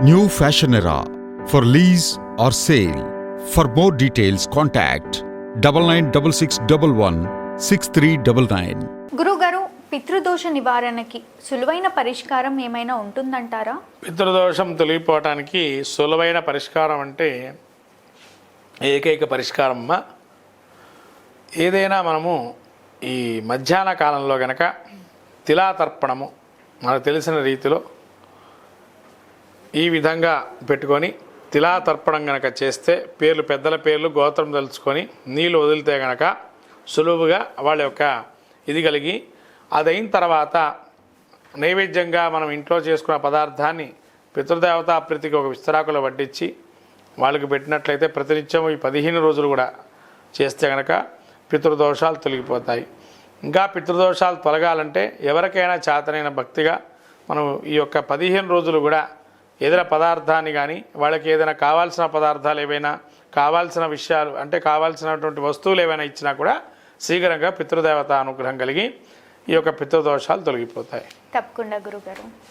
New Fashion Era for lease or sale. For more details, contact double nine double six double one six three double nine. గురుగారు పితృదోష నివారణకి సులువైన పరిష్కారం ఏమైనా ఉంటుందంటారా పితృదోషం తొలగిపోవటానికి సులభమైన పరిష్కారం అంటే ఏకైక పరిష్కారం అమ్మ ఏదైనా మనము ఈ మధ్యాహ్న కాలంలో గనక తిలాతర్పణము మనకు తెలిసిన రీతిలో ఈ విధంగా పెట్టుకొని తిలాతర్పణం గనక చేస్తే పేర్లు పెద్దల పేర్లు గోత్రం తలుచుకొని నీళ్ళు వదిలితే గనక సులువుగా వాళ్ళ యొక్క ఇది కలిగి అదైన తర్వాత నైవేద్యంగా మనం ఇంట్లో చేసుకున్న పదార్థాన్ని పితృదేవతా ప్రీతికి ఒక విస్తరాకులో వడ్డించి వాళ్ళకి పెట్టినట్లయితే ప్రతినిత్యం ఈ పదిహేను రోజులు కూడా చేస్తే కనుక పితృదోషాలు తొలగిపోతాయి. ఇంకా పితృదోషాలు తొలగాలంటే ఎవరికైనా చేతనైన భక్తిగా మనం ఈ యొక్క పదిహేను రోజులు కూడా ఏదైనా పదార్థాన్ని కానీ వాళ్ళకి ఏదైనా కావాల్సిన పదార్థాలు ఏవైనా కావాల్సిన విషయాలు అంటే కావాల్సినటువంటి వస్తువులు ఏవైనా ఇచ్చినా కూడా శీఘ్రంగా పితృదేవత అనుగ్రహం కలిగి ఈ యొక్క పితృదోషాలు తొలగిపోతాయి. తప్పకుండా గురుగారు.